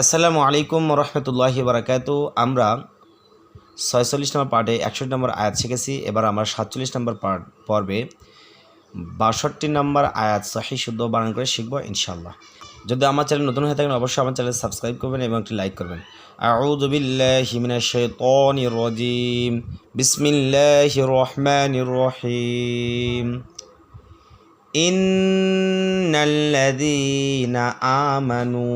আসসালামু আলাইকুম রহমতুল্লাহি বারাকাতু। আমরা ছয়চল্লিশ নম্বর পার্টে একষট্টি নম্বর আয়াত শিখেছি। এবার আমরা সাতচল্লিশ নম্বর পার্ট পর্বে বাষট্টি নম্বর আয়াত সহি, শুদ্ধ বানান করে শিখব ইনশাল্লাহ যদি আমার চ্যানেল নতুন হয়ে থাকেন, অবশ্যই আমার চ্যানেল সাবস্ক্রাইব করবেন এবং একটি লাইক করবেন। আউযু বিল্লাহি মিনাশ শাইতানির রাজিম। বিসমিল্লাহির রহমানির রহিম। ইন্নাল্লাযীনা আমানু,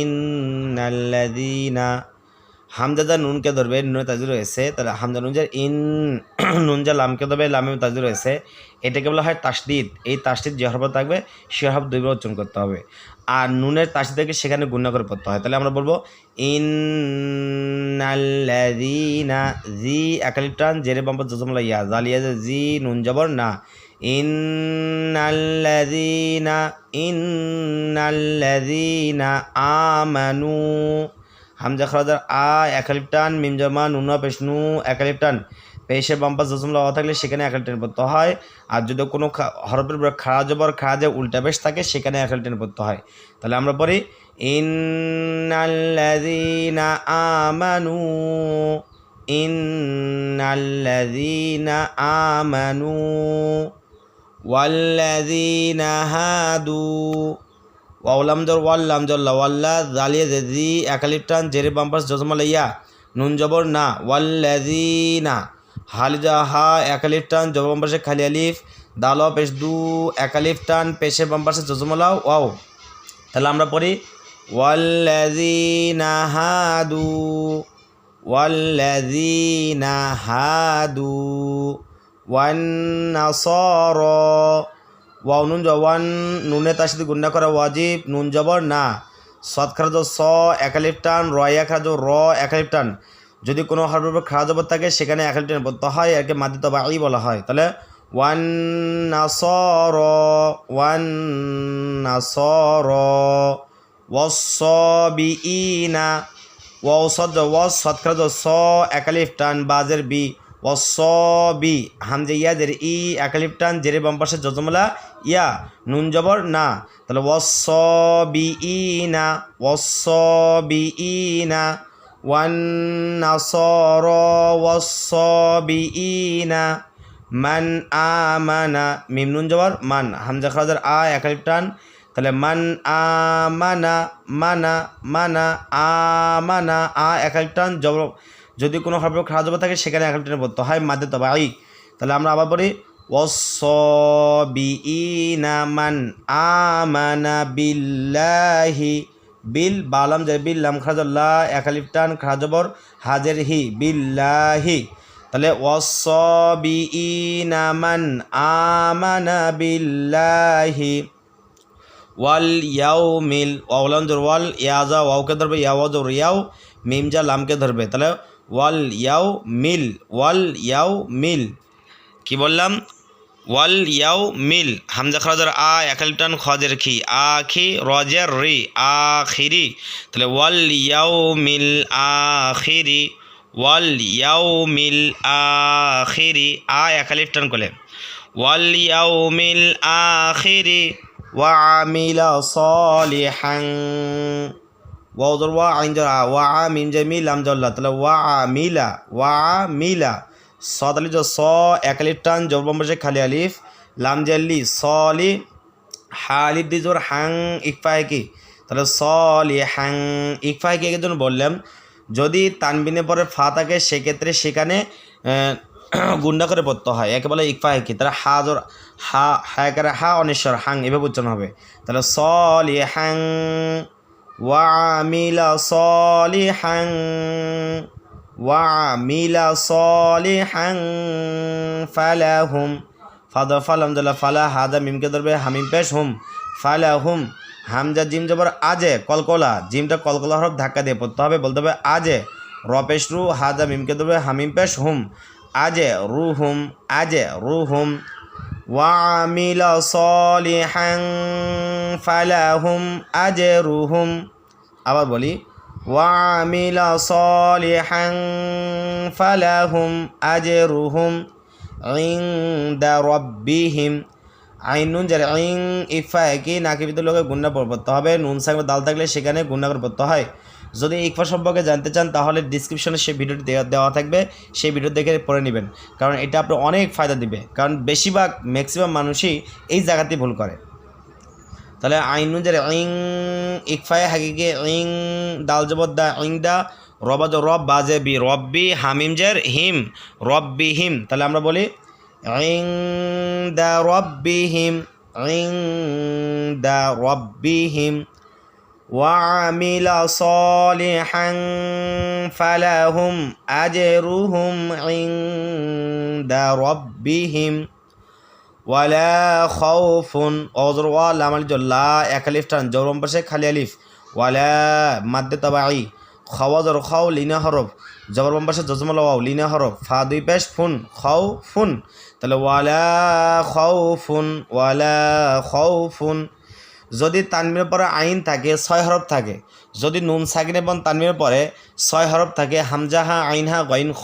ইন্নাল্লাযীনা হামজাদা নুনকে ধরবে, নুনে তাজির রয়েছে তাহলে হামজা নুনজার ইন নুনজা লামকে ধরবে, লামে তাজির রয়েছে এটাকে বলা হয় তাসদিদ এই তাসদিদ যে হরফ থাকবে, সে হরফ দুইবার উচ্চারণ করতে হবে, আর নুনের তাসদিদকে সেখানে গুণা করে পড়তে হয়, তাহলে আমরা বলব ইন্নাল্লাযীনা, জি একালিপ্টান, জেরে বাম্পা জজমলা ইয়া, জালিয়া জি, নুন জবর না ইন্নাল্লাযীনা ইন্নাল্লাযীনা আমানু হামজা খরাজার আ একালিপ্টান মিম জমা নুনা পেশনু একালিপ্টান পেশে বাম্পাস জজমলা অ থাকলে সেখানে একালিপ্টান পড়তে হয় আর যদি কোনো হরফের উপরে খাড়া জবর খাড়া যে উল্টা পেশ থাকে সেখানে একালিপ্টান পড়তে হয় তাহলে আমরা পড়ি ইন্নাল্লাযীনা আমানু ইন্নাল্লাযীনা আমানু ওয়াল্লাযীনা হাদু। ওয়াউলাম জর ওয়াল্লাম জল্লা ওয়াল্লা জালিয়া জেজি একালিপ্টান জেরে বাম্পাস জজমাল ইয়া নুন জবর, না। ওয়াল্লাযীনা হালিজা, হা একালিপ্টান জবর বাম্পাসে খালি আলিফ, দাল পেশ, দু একালিপ্টান পেশে বাম্পাসে জজমালাও ওয়াও। তাহলে আমরা পড়ি, ওয়াল্লাযীনা হাদু ওয়াল্লাযীনা হাদু। ওয়ান নাসারা, ওয়াও নুন জওয়ান নুনে তার সাথে গুন্ডা করা ওয়াজিব, নুন জবর না। সৎ খারাজ স, একালিফ টান, রয়া খারাজ র, একালিফ টান। যদি কোনো হরফের উপর খারাজ জবর থাকে, সেখানে একালিফ টান বলতে হয়, একে মাদি তবাই বলা হয়। তাহলে ওয়ান নাসর ওয়ান নাসর ওয়াসবিইনা ওয়াও সদ ওয়াস সৎ খারাজ স, একালিফ টান, বাজের বি। ওয়াসবি হামজে ইয়া জের, ই একালিফ টান জেরে বাম পাশে জজমলা ইয়া, নুন জবর, না। তাহলে ওয়াসবি ইনা ওয়াসবি ইনা ওয়ান নাসর ওয়াসবি ইনা মান আমানা, মিম নুন জবর, মান। হামজা খারাজের আ একালিফ টান তাহলে মান আমানা, মানা মানা, আমানা, আ একালিফ টান জবর যদি কোনো হরফে খারাপ জবর থাকে, সেখানে এক টেনে পড়তে হয় মাদে তবাই তাহলে আমরা আবার পড়ি ওসবিইনা মান আমানা বিল্লাহি, বিল, বালাম যে বিল্লাম খারাজল্লাহ একালিফ টান খারাজবর হাজের, হি, বিল্লাহি। তাহলে ওসবিইনা মান আমানা বিল্লাহি, ওয়াল ইয়াও মিল ওয়াউলাঞ্জর ওয়াল ইয়াজা ওয়াওকে ধরবে ইয়াওয়াজর ইয়াও মিমজা লামকে ধরবে। তাহলে ওয়াল ইয়াও মিল ওয়াল ইয়াও মিল কি বললাম ওয়াল ইয়াও মিল হামজা খরাজের আ একালিপটান খজের খি আ খি রজের রি আখিরি তাহলে ওয়াল ইয়াও মিল আখিরি ওয়াল ইয়াও মিল আখিরি আ একালিপটান করলে ওয়াল ইয়াও মিল আখিরি وعمل صالحا ওয়াউজর ওয়া আইনজরা ওয়া আ মিনজমি লামজল্লা তাহলে ওয়া আ মিলা ওয়া আ মিলা সদালি জ স একালিফ টান জবম্বসে খালি আলিফ লাম জাল্লি সলি হালিফ দিজোর হাং ইকফায় কি তাহলে সলি হাং ইকফায় কি একজন বললাম যদি তানবিনে পরে ফা থাকে সেক্ষেত্রে সেখানে গুন্ডা করে পড়তে হয় একে বলে ইকফা কি তাহলে হা জোর হা হা করে হা অনেশ্বর হাং এভাবে উচ্চারণ হবে তাহলে সলি হাং হাং ওয়ামিলা সলি হাং ফালাহুম ফাদা ফালাম জালা ফালা হাদা মিমকে ধরবে, হামিম পেশ হুম। ফালা হুম হামজা জিম জবর আজে, কলকলা। জিমটা কলকলা হরফ ধাক্কা দিয়ে পড়তে হবে, বলতে হবে আজে। রপেশ রু, হাদা মিমকে ধরবে, হামিম পেশ হুম। আজে রু হুম, আজে রু হুম। ওয়ামিলা সলিহাং ফালাহুম আজরুহুম আবার বলি ওয়ামিলা সলিহাং ফালাহুম আজরুহুম ইনদা রব্বিহিম আইন নুন যার আইন ইফা একই নাকি ভিতর লোকে গুন্না পড়তে হবে। নুন সাহেব দাল থাকলে সেখানে গুন্না করে পড়তে হয়। যদি ইকফা সম্পর্কে জানতে চান, তাহলে ডিসক্রিপশনে সেই ভিডিওটি দেওয়া থাকবে। সেই ভিডিও দেখে পড়ে নেবেন। কারণ এটা আপনার অনেক ফায়দা দিবে। কারণ বেশিরভাগ ম্যাক্সিমাম মানুষই এই জায়গাতেই ভুল করে। তাহলে আইন অনুযায়ী ইং ইকফায় হাকিকে ইং দাল জবর দা ইং দা রবাজ রব বাজে বি রব্বি হামিম জের হিম, রব্বি হিম। তাহলে আমরা বলি ইং দা রব্বি হিম ইং দা রব্বি হিম। وعمل صالحا فلهم أجرهم عند ربهم ওয়ালা খাউফুন অজর ওয়া লাম আলিফ লা এক আলিফ টান জবরম পাশে খালি আলিফ ওয়ালা মাদ্দে তাবাই খাওয়াজর খাও লিনা হরফ জবরম পাশে জজমল ওয়াও লিনা হরফ ফা দুই পেশ ফুন খাও ফুন তাহলে ওয়ালা খাও ফুন ওয়ালা খাও ফুন যদি তানমির পরে আইন থাকে, ছয় হরফ থাকে। যদি নুন সাকিন এবং তানমির পরে ছয় হরফ থাকে হামজাহা আইনহা গইন খ,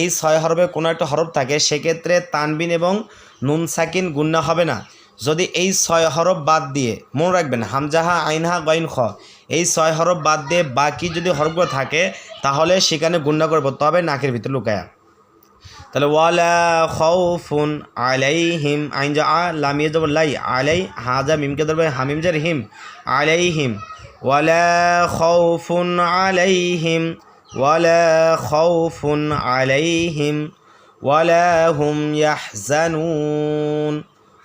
এই ছয় হরফে কোনো একটা হরফ থাকে, সেক্ষেত্রে তানবিন এবং নুন সাকিন গুন্না হবে না। যদি এই ছয় হরফ বাদ দিয়ে, মনে রাখবেন হামজাহা আইনহা গইন খ, এই ছয় হরফ বাদ দিয়ে বাকি যদি হরফগুলো থাকে, তাহলে সেখানে গুন্না করে পড়তে হবে নাকের ভিতরে লুকায়া। তাহলে ওয়ালা খাউফুন আলাইহিম, আইন যা আ লামিয়ে যাব লাই, আলাই হাজা মিমকে ধরবে? হামিম জার হিম, আলাইহিম। ওয়ালা খাউফুন আলাইহিম, ওয়ালা খাউফুন আলাইহিম, ওয়ালা হুম ইয়াহজানুন,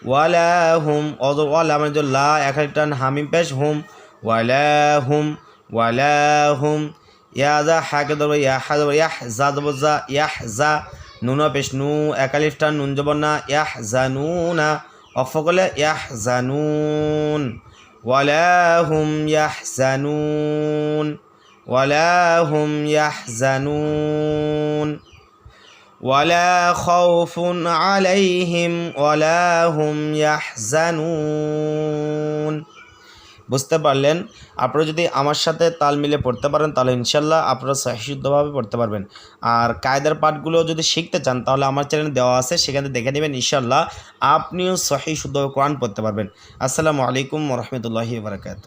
ওয়ালা হুম অদ ওয়ালা মানে যে লা এখানে টান হামিম পেশ হুম, ওয়ালা হুম ওয়ালা হুম ইয়াজা হাকে ধরবে? ইয়া হা ধরবে? ইয়াহ জা দেবো জা ইয়াহ জা নুনা পেশ নু একালিফ টান নুন যাব না ইয়াহ জানুনা অফকলে ইয়াহ জানুন ওয়ালা হুম ইয়াহ জানুন ওয়ালা হুম ইয়াহ জানুন ولا خوف عليهم ولا هم يحزنون বুঝতে পারলেন? আপনারা যদি আমার সাথে তাল মিলে পড়তে পারেন, তাহলে ইনশাল্লাহ আপনারা সহিশুদ্ধভাবে পড়তে পারবেন। আর কায়দার পাঠগুলো যদি শিখতে চান, তাহলে আমার চ্যানেল দেওয়া আছে, সেখানে দেখে নেবেন ইনশাল্লাহ আপনিও সহিশুদ্ধভাবে কোরআন পড়তে পারবেন। আসসালামু আলাইকুম রহমতুল্লাহি বারকাত